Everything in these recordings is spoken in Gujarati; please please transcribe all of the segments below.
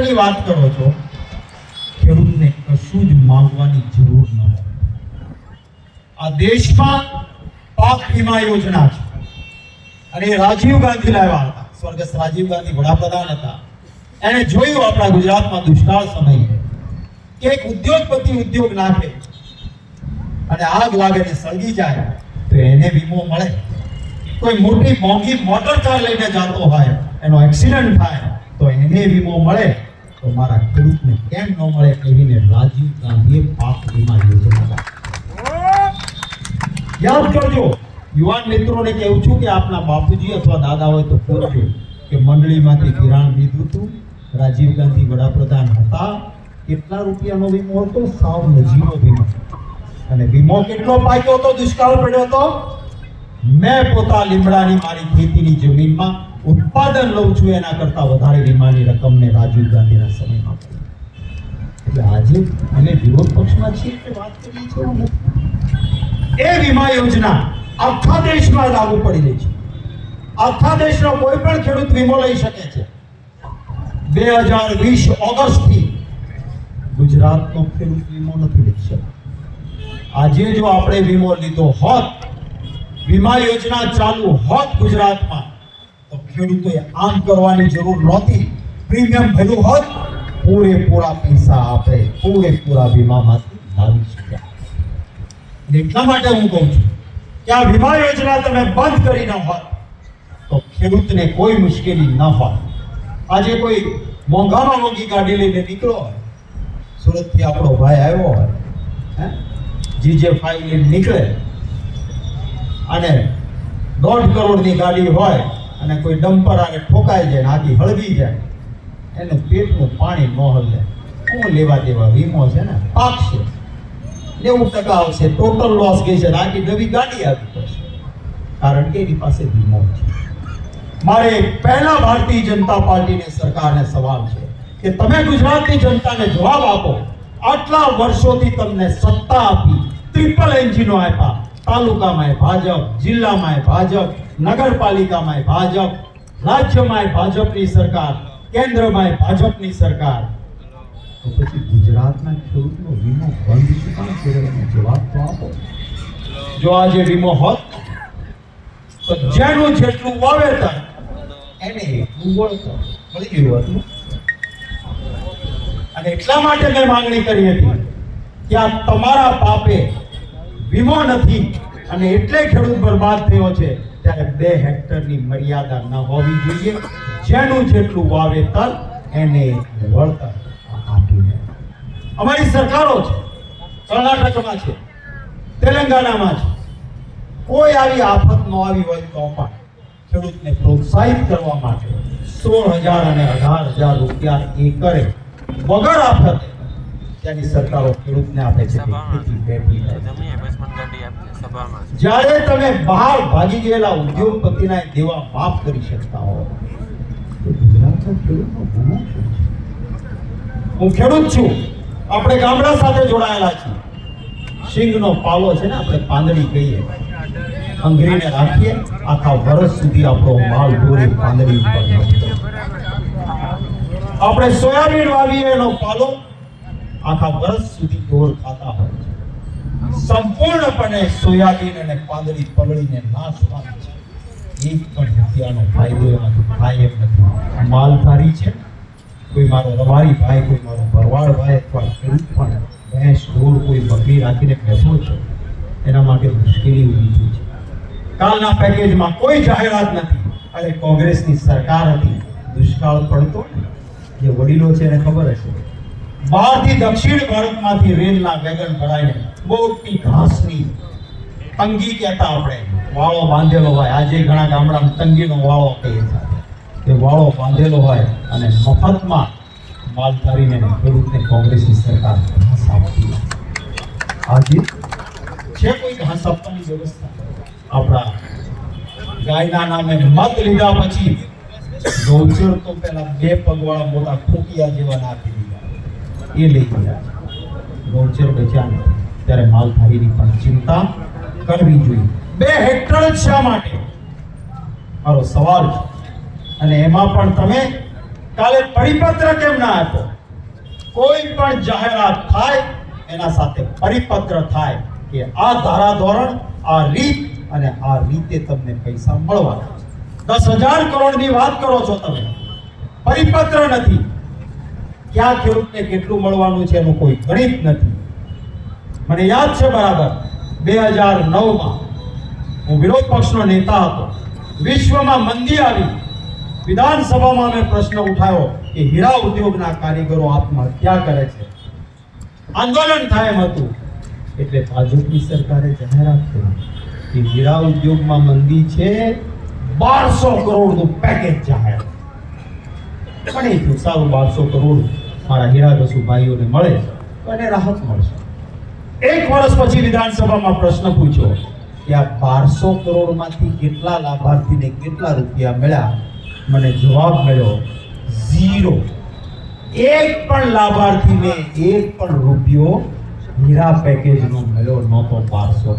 હેક્ટરની વાત કરો છો, ખેડૂતને કશું જ માંગવાની જરૂર ન હોય. આ દેશમાં પાક વીમા યોજના છે. અને રાજીવ ગાંધી લાવ્યા હતા, સ્વર્ગસ્થ રાજીવ ગાંધી વડાપ્રધાન હતા. એને જોયું આપણા ગુજરાતમાં દુષ્કાળ સમયે કે એક ઉદ્યોગપતિ ઉદ્યોગ નાખે અને આગ લાગે ને સળગી જાય તો એને વીમો મળે. કોઈ મોટી મોંઘી મોટર કાર લઈને જતો હોય, એનો એક્સિડન્ટ થાય તો એને વીમો મળે. તો મારા ખેડૂતને કેમ ન મળે કહીને રાજીવ ગાંધીએ પાક વીમા યોજના. યાદ કરજો, યુવાન મિત્રોને કહેવું છું કે આપના બાપુજી અથવા દાદા હોય તો પૂછજો કે મંડળીમાંથી ધિરાણ લીધું હતું, રાજીવ ગાંધી વડાપ્રધાન હતા, કેટલા રૂપિયાનો વીમો હતો? સાવ નજીવો વીમો. અને વીમો કેટલો પાક્યો હતો? દુષ્કાળ પડ્યો હતો? મેં પોતા લીમડાની મારી ખેતીની જમીનમાં ઉત્પાદન લઉં છું એના કરતા વધારે વીમાની રકમને રાજીવ ગાંધીના સમયમાં એટલે આજે અમે વિરોધ પક્ષમાં છીએ કે વાત કરીએ છીએ એ વીમા યોજના આખા દેશમાં લાગુ પડી રહી છે. આખા દેશનો કોઈ પણ ખેડૂત વીમો લઈ શકે છે. બે હજાર વીસ ઓગસ્ટથી ગુજરાતનો ખેડૂત વીમો નથી લઈ શકતો આજે જો આપણે વીમો લીધો હોત, વીમા યોજના ચાલુ હોત ગુજરાતમાં ખેડૂતોએ આમ કરવાની જરૂર નહોતી. પ્રીમિયમ ભર્યું હોત, પૂરેપૂરા પૈસા આપણે પૂરેપૂરા વીમામાંથી લાવી શક્યા અને એટલા માટે હું કહું છું કે આ વીમા યોજના તમે બંધ કરી ન હોત, તો ખેડૂતને કોઈ મુશ્કેલી ન હોત. આજે કોઈ મોંઘામાં મોંઘી ગાડી લઈને નીકળો હોય, સુરતથી આપણો ભાઈ આવ્યો હોય, હે? જીજે ફાઈવ નીકળે, અને દોઢ કરોડની ગાડી હોય અને કોઈ ડમ્પર આને ઠોકાઈ જાય ને આખી હળવી જાય, એને પેટનું પાણી ન હલે. શું લેવા દેવા? વીમો છે ને? પાકશે નેવું ટકા આવશે. ટોટલ લોસ ગઈ છે આખી નવી ગાડી આવી પડશે. કારણ કે એની પાસે વીમો છે. મારે પહેલા ભારતીય જનતા પાર્ટીને સરકારને સવાલ છે કે તમે ગુજરાતની જનતાને જવાબ આપો. આટલા વર્ષોથી તમને સત્તા આપી. ટ્રિપલ એન્જિનો આપ્યા. તાલુકામાં ભાજપ, જિલ્લામાં ભાજપ. નગરપાલિકામાં ભાજપ રાજ્યમાં ભાજપની સરકાર કેન્દ્રમાં ભાજપની સરકાર. તો પછી ગુજરાતના ખેડૂતનો વીમો બંધ શું કામ કર્યો જવાબ તો આપો. જો આજે વીમો હોત તો જેનું જેટલું વાવેતર એને એટલું વળતર મળી ગયું હતું. અને એટલા માટે મેં માંગણી કરી હતી કે આ તમારા પાપે વીમો નથી અને એટલે ખેડૂત બરબાદ થયો છે. ત્યારે બે હેક્ટરની મર્યાદા ન હોવી જોઈએ. જેનું જેટલું વાવેતર એને વળતર આપીને અમારી સરકારો છે, કર્ણાટકમાં છે, તેલંગાણામાં છે. કોઈ આવી આફત ન આવી હોય તો પણ ખેડૂતને પ્રોત્સાહિત કરવા માટે સોળ હજાર અને અઢાર હજાર રૂપિયા એકરે વગર આફતે ત્યાંની સરકારો ખેડૂતને આપે છે. જ્યારે તમે બહાર ભાગી ગયેલા ઉદ્યોગપતિના દેવા માફ કરી શકતા હો? હું ખેડૂત છું. આપણે ગામડા સાથે જોડાયેલા છીએ. સિંગનો પાલો છે ને આપણે પાંદડી કહીએ. અંગરીને રાખીએ. આખા વર્ષ સુધી આપણો માલ ઢોરી પાંદડી ઉપર આપણે સોયાબીન વાવીએ એનો પાલો. આખા વર્ષ સુધી ઢોર ખાતા હોય છે. સંપૂર્ણપણે સોયાબીન અને પાંદડી પલળીને નાશ પામે છે. એક પણ રૂપિયાનો ફાયદો એમાંથી થાય એમ નથી. માલધારી છે કોઈ મારો રવારી ભાઈ, કોઈ મારો ભરવાડ ભાઈ અથવા ખેડૂત પણ ભેંસ, ઢોર, કોઈ બકરી રાખીને બેસો છે, એના માટે મુશ્કેલી ઊભી થઈ છે. કાલના પેકેજમાં કોઈ જાહેરાત નથી. અને કોંગ્રેસની સરકાર હતી. દુષ્કાળ પડતો જે વડીલો છે એને ખબર હશે. બહારથી દક્ષિણ ભારતમાંથી રેલના વેગન ભરાઈને મોટી ઘાસની તંગી કહેતા આપણે. વાળો બાંધેલો હોય. આજે ઘણા ગામડામાં તંગીનો વાળો કહીએ તે વાળો બાંધેલો હોય અને મફતમાં માલધારીને ખેડૂતને કોંગ્રેસની સરકાર ઘાસ આપતી આજે છે કોઈ ઘાસ આપવાની વ્યવસ્થા આપણા ગાયના નામે મત લીધા પછી ગૌચર તો પેલા બે પગવાળા મોટા ખોટિયા જેવા નાખી દીધા. એ લઈ ગયા. ગૌચર બચ્યા. ત્યારે માલધારીની પણ ચિંતા કરવી જોઈએ. બે હેક્ટર શા માટે? મારો સવાલ છે. અને એમાં પણ તમે કાલે પરિપત્ર કેમ ના આપ્યો? કોઈ પણ જાહેરાત થાય, એના સાથે પરિપત્ર થાય કે આ ધારા ધોરણ, આ રીત અને આ રીતે તમને પૈસા મળવાના દસ હજાર કરોડની વાત કરો છો તમે. પરિપત્ર નથી. ક્યાં ખેડૂતને કેટલું મળવાનું છે એનું કોઈ ગણિત નથી. મને યાદ છે બરાબર, બે હજાર નવમાં હું વિરોધ પક્ષનો નેતા હતો. વિશ્વમાં મંદી આવી. વિધાનસભામાં મેં પ્રશ્ન ઉઠાવ્યો કે હીરા ઉદ્યોગના કારીગરો આત્મહત્યા કરે છે. આંદોલન થાય એમ હતું. એટલે ભાજપની સરકારે જાહેરાત કરી કે હીરા ઉદ્યોગમાં મંદી છે, બારસો કરોડનું પેકેજ જાહેર. પણ એ સારું બારસો કરોડ મારા હીરા રસુ ભાઈઓને મળે તો એને રાહત મળશે. એક વર્ષ પછી વિધાનસભામાં પ્રશ્ન પૂછ્યો કે આ બારસો કરોડમાંથી કેટલા લાભાર્થીને કેટલા રૂપિયા મળ્યા? મને જવાબ મળ્યો, ઝીરો. એક પણ લાભાર્થીને એક પણ રૂપિયો હીરા પેકેજનો મળ્યો નહોતો બારસો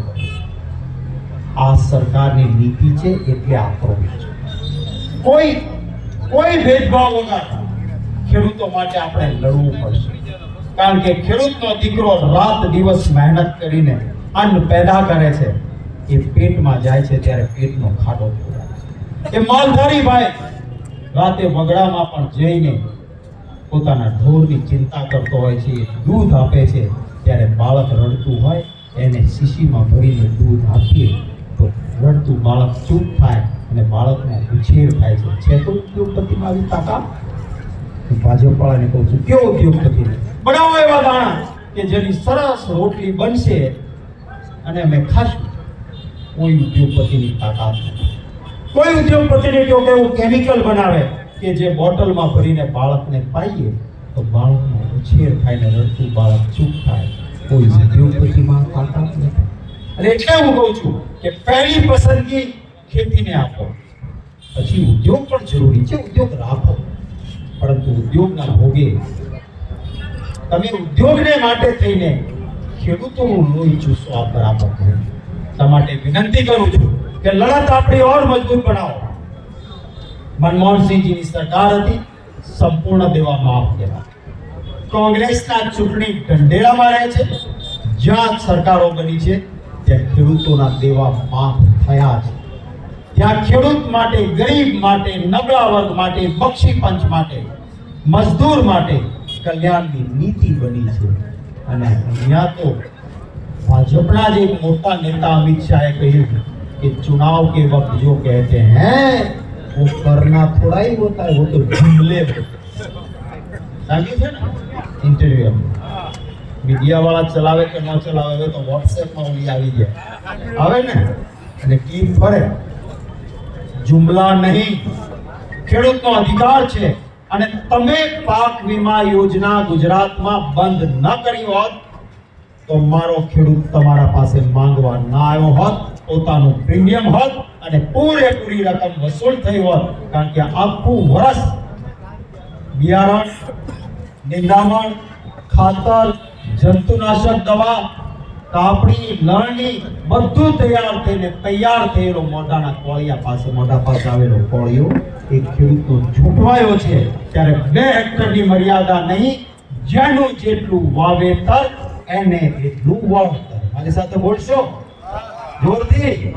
આ સરકારની નીતિ છે એટલે આ છે. કોઈ કોઈ ભેદભાવ વગર ખેડૂતો માટે આપણે લડવું પડશે. કારણ કે ખેડૂતનો દીકરો રાત દિવસ મહેનત કરીને અન્ન પેદા કરે છે, એ પેટમાં જાય છે ત્યારે પેટનો ખાડો એ માલધારી ભાઈ રાતે વગડામાં પણ જઈને પોતાના ઢોરની ચિંતા કરતો હોય છે દૂધ આપે છે, ત્યારે બાળક રડતું હોય, એને શીશીમાં ભરીને દૂધ આપીએ તો રડતું બાળક ચૂપ થાય અને બાળકને ઉછેર થાય છે. છે તો ઉદ્યોગપતિમાં આવી તાકાત ભાજપવાળાને કહું છું, કયો ઉદ્યોગપતિ? બનાવો એવા દાણા કે જેની સરસ રોટલી બનશે અને અમે ખાશું. કોઈ ઉદ્યોગપતિની તાકાત નથી. કોઈ ઉદ્યોગપતિને કહો કે એવું કેમિકલ બનાવે કે જે બોટલમાં ભરીને બાળકને પાઈએ તો બાળકનો ઉછેર થાય ને રડતું બાળક ચૂપ થાય. કોઈ ઉદ્યોગપતિમાં તાકાત નથી. અને એટલે હું કહું છું કે પહેલી પસંદગી ખેતીને આપો. પછી ઉદ્યોગ પણ જરૂરી છે. ઉદ્યોગ રાખો. પરંતુ ઉદ્યોગના ભોગે તમે ઉદ્યોગને માટે થઈને ખેડૂતોનું લોહી ચૂસવા બરાબર નથી એટલા માટે વિનંતી કરું છું કે લડત આપણી ઓર મજબૂત બનાવો. મનમોહનસિંહજીની સરકાર હતી, સંપૂર્ણ દેવા માફ દેવા કોંગ્રેસના ચૂંટણી ઢંઢેરામાં રહે છે. જ્યાં સરકારો બની છે, ત્યાં ખેડૂતોના દેવા માફ થયા છે. ત્યાં ખેડૂત માટે, ગરીબ માટે, નબળા વર્ગ માટે, બક્ષી પંચ માટે, મજદૂર માટે तो चुनाव के वक्त जो कहते हैं, वो करना थोड़ा ही होता है, वो तो झूले इंटरव्यू मीडिया वाला चलावे के ना चलावे तो व्हाट्सएप में उली आवी जाए आवे ने? અને કી ફરે જુમલા નહીં ખેડૂતનો અધિકાર છે અને તમે પાક વીમા યોજના ગુજરાતમાં બંધ ન કરી હોત, તો મારો ખેડૂત તમારા પાસે માંગવા ના આવ્યો હોત, પોતાનું પ્રીમિયમ હોત અને પૂરેપૂરી રકમ વસૂલ થઈ હોત. કારણ કે આખું વર્ષ બિયારણ, નિંદામણ, ખાતર, જંતુનાશક દવા કાપડી લણણી બધું તૈયાર થઈને તૈયાર થયેલો મોઢાના કોળિયા પાસે, મોઢા પાસે આવેલો કોળિયો એ ખેડૂતનો છૂટવાયો છે. ત્યારે બે હેક્ટરની મર્યાદા નહીં, જેનું જેટલું વાવેતર એને એટલું વાવેતર. મારી સાથે બોલશો? જોરથી?